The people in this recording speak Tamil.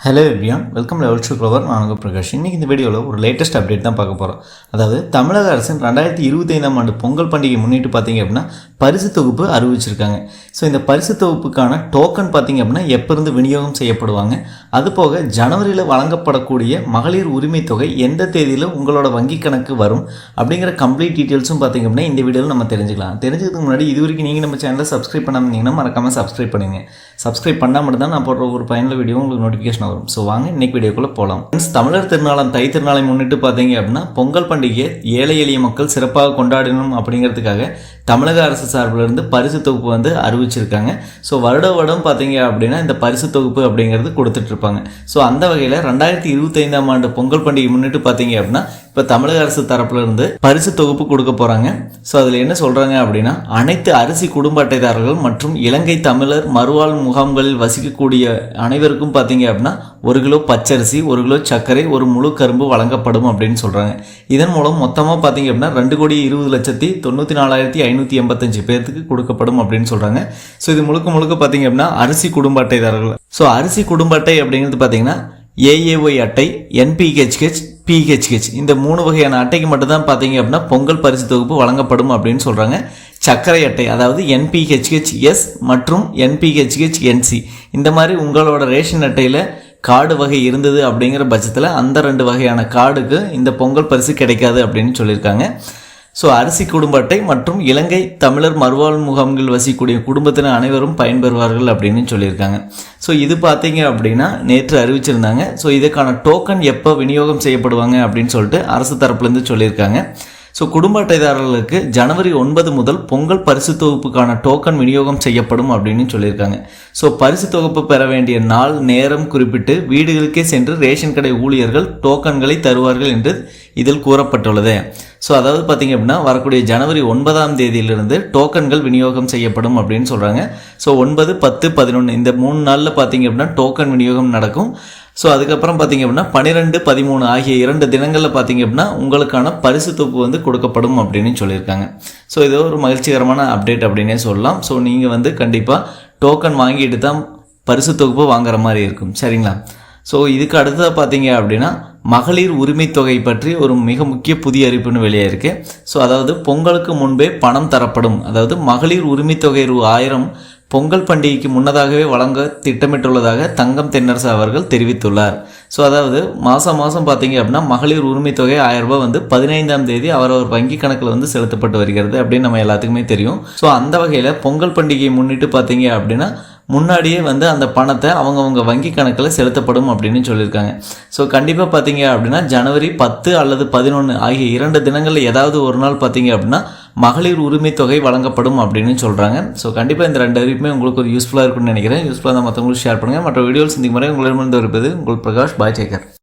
Hello everyone welcome level shoe clover நான் உங்கள் பிரகாஷ். இன்றைக்கி இந்த வீடியோவில் ஒரு லேட்டஸ்ட் அப்டேட் தான் பார்க்க போகிறோம் அதாவது தமிழக அரசின் ரெண்டாயிரத்தி இருபத்தைந்தாம் ஆண்டு பொங்கல் பண்டிகை முன்னிட்டு பார்த்தீங்க அப்படின்னா பரிசு தொகுப்பு அறிவிச்சிருக்காங்க. ஸோ இந்த பரிசு தொகுப்புக்கான டோக்கன் பார்த்தீங்க அப்படின்னா எப்போருந்து விநியோகம் செய்யப்படுவாங்க? அது போக ஜனவரியில் வழங்கப்படக்கூடிய மகளிர் உரிமை தொகை எந்த தேதியில் உங்களோட வங்கி கணக்கு வரும்? அப்படிங்கிற கம்ப்ளீட் டீட்டெயில்ஸும் பார்த்தீங்க அப்படின்னா இந்த வீடியோவில் நம்ம தெரிஞ்சுக்கலாம். தெரிஞ்சதுக்கு முன்னாடி இது வரைக்கும் நீங்கள் நம்ம சேனலை சப்ஸ்கிரைப் பண்ணாமல் இருந்தீங்கன்னா மறக்காமல் சப்ஸ்கிரைப் பண்ணுங்க சப்ஸ்கிரைப் பண்ணால் மட்டும் தான் நான் போடுற ஒரு பயனுள்ள வீடியோ உங்களுக்கு நோட்டிஃபிகேஷன் வரும். ஸோ வாங்க இன்னைக்கு வீடியோக்குள்ளே போகலாம் ஃப்ரெண்ட்ஸ் தமிழர் திருநாளம் தை திருநாளை முன்னிட்டு பார்த்தீங்க அப்படின்னா பொங்கல் பண்டிகையை ஏழை எளிய மக்கள் சிறப்பாக கொண்டாடணும் அப்படிங்கிறதுக்காக தமிழக அரசு சார்பில் இருந்து பரிசு தொகுப்பு வந்து அறிவிச்சிருக்காங்க. ஸோ வருட வருடம் பார்த்தீங்க அப்படின்னா இந்த பரிசு தொகுப்பு அப்படிங்கிறது கொடுத்துட்ருப்பாங்க ஸோ அந்த வகையில் ரெண்டாயிரத்தி இருபத்தைந்தாம் ஆண்டு பொங்கல் பண்டிகை முன்னிட்டு பார்த்தீங்க அப்படின்னா இப்போ தமிழக அரசு தரப்புல இருந்து பரிசு தொகுப்பு கொடுக்க போகிறாங்க ஸோ அதில் என்ன சொல்கிறாங்க அப்படின்னா அனைத்து அரிசி குடும்ப அட்டைதாரர்கள் மற்றும் இலங்கை தமிழர் மறுவாழ் முகாம்களில் வசிக்கக்கூடிய அனைவருக்கும் பார்த்தீங்க அப்படின்னா ஒரு கிலோ பச்சரிசி ஒரு கிலோ சர்க்கரை ஒரு முழு கரும்பு வழங்கப்படும் அப்படின்னு சொல்கிறாங்க இதன் மூலம் மொத்தமாக பார்த்தீங்க அப்படின்னா ரெண்டு கோடி இருபது லட்சத்தி தொண்ணூற்றி நாலாயிரத்தி ஐநூற்றி எண்பத்தஞ்சு பேர்த்துக்கு கொடுக்கப்படும் அப்படின்னு சொல்கிறாங்க ஸோ இது முழுக்க முழுக்க பார்த்தீங்க அப்படின்னா அரிசி குடும்ப அட்டைதாரர்கள். ஸோ அரிசி குடும்ப அட்டை அப்படிங்கிறது பார்த்தீங்கன்னா ஏஏஒய் அட்டை என்பிஹெச்ஹெச் பிஹெச்ஹெச் இந்த மூணு வகையான அட்டைக்கு மட்டும்தான் பார்த்தீங்க அப்படின்னா பொங்கல் பரிசு தொகுப்பு வழங்கப்படும் அப்படின்னு சொல்கிறாங்க சர்க்கரை அட்டை அதாவது என்பிஹெச்ஹெச் எஸ் மற்றும் என்பிஹெச்ஹெச் என்சி இந்த மாதிரி உங்களோட ரேஷன் அட்டையில் கார்டு வகை இருந்தது அப்படிங்கிற பட்சத்தில் அந்த ரெண்டு வகையான கார்டுக்கு இந்த பொங்கல் பரிசு கிடைக்காது அப்படின்னு சொல்லியிருக்காங்க. ஸோ அரிசி குடும்ப அட்டை மற்றும் இலங்கை தமிழர் மறுவாழ் முகாம்கள் வசிக்கக்கூடிய குடும்பத்தினர் அனைவரும் பயன்பெறுவார்கள் அப்படின்னு சொல்லியிருக்காங்க. ஸோ இது பார்த்தீங்க அப்படின்னா நேற்று அறிவிச்சிருந்தாங்க. ஸோ இதுக்கான டோக்கன் எப்போ விநியோகம் செய்யப்படுவாங்க அப்படின்னு சொல்லிட்டு அரசு தரப்புலேருந்து சொல்லியிருக்காங்க. ஸோ குடும்ப அட்டைதாரர்களுக்கு ஜனவரி ஒன்பது முதல் பொங்கல் பரிசு தொகுப்புக்கான டோக்கன் விநியோகம் செய்யப்படும் அப்படின்னு சொல்லியிருக்காங்க. ஸோ பரிசு தொகுப்பு பெற வேண்டிய நாள் நேரம் குறிப்பிட்டு வீடுகளுக்கே சென்று ரேஷன் கடை ஊழியர்கள் டோக்கன்களை தருவார்கள் என்று இதில் கூறப்பட்டுள்ளது. ஸோ அதாவது பார்த்தீங்க அப்படின்னா வரக்கூடிய ஜனவரி ஒன்பதாம் தேதியிலிருந்து டோக்கன்கள் விநியோகம் செய்யப்படும் அப்படின்னு சொல்கிறாங்க ஸோ ஒன்பது பத்து பதினொன்று இந்த மூணு நாளில் பார்த்தீங்க அப்படின்னா டோக்கன் விநியோகம் நடக்கும். ஸோ அதுக்கப்புறம் பார்த்தீங்க அப்படின்னா பன்னிரெண்டு பதிமூணு ஆகிய இரண்டு தினங்களில் பார்த்தீங்க அப்படின்னா உங்களுக்கான பரிசு தொகுப்பு வந்து கொடுக்கப்படும் அப்படின்னு சொல்லியிருக்காங்க. ஸோ இது ஒரு மகிழ்ச்சிகரமான அப்டேட் அப்படின்னே சொல்லலாம். ஸோ நீங்கள் வந்து கண்டிப்பாக டோக்கன் வாங்கிட்டு தான் பரிசு தொகுப்பு வாங்குற மாதிரி இருக்கும். சரிங்களா? ஸோ இதுக்கு அடுத்ததாக பார்த்தீங்க அப்படின்னா மகளிர் உரிமை தொகை பற்றி ஒரு மிக முக்கிய புதிய அறிவிப்புன்னு வெளியாயிருக்கு ஸோ அதாவது பொங்கலுக்கு முன்பே பணம் தரப்படும். அதாவது மகளிர் உரிமை தொகை ரூ ஆயிரம் பொங்கல் பண்டிகைக்கு முன்னதாகவே வழங்க திட்டமிட்டுள்ளதாக தங்கம் தென்னரசு அவர்கள் தெரிவித்துள்ளார். ஸோ அதாவது மாதம் மாதம் பார்த்தீங்க அப்படின்னா மகளிர் உரிமை தொகை ஆயிரம் ரூபாய் வந்து பதினைந்தாம் தேதி அவரவர் வங்கி கணக்கில் வந்து செலுத்தப்பட்டு வருகிறது அப்படின்னு நம்ம எல்லாத்துக்குமே தெரியும். ஸோ அந்த வகையில் பொங்கல் பண்டிகையை முன்னிட்டு பார்த்தீங்க அப்படின்னா முன்னாடியே வந்து அந்த பணத்தை அவங்கவுங்க வங்கி கணக்கில் செலுத்தப்படும் அப்படின்னு சொல்லியிருக்காங்க. ஸோ கண்டிப்பாக பார்த்தீங்க அப்படின்னா ஜனவரி பத்து அல்லது பதினொன்று ஆகிய இரண்டு தினங்களில் ஏதாவது ஒரு நாள் பார்த்தீங்க அப்படின்னா மகளிர் உரிமை தொகை வழங்கப்படும் அப்படின்னு சொல்கிறாங்க ஸோ கண்டிப்பாக இந்த ரெண்டு அறிவிப்புமே உங்களுக்கு ஒரு யூஸ்ஃபுல்லாக இருக்கும்னு நினைக்கிறேன். யூஸ்ஃபுல்லாக தான் மற்றவங்களுக்கு ஷேர் பண்ணுங்கள் மற்ற வீடியோஸ் இந்த முறை உங்களிடமிருந்து இருப்பது உங்கள் பிரகாஷ் பாய் சேகர்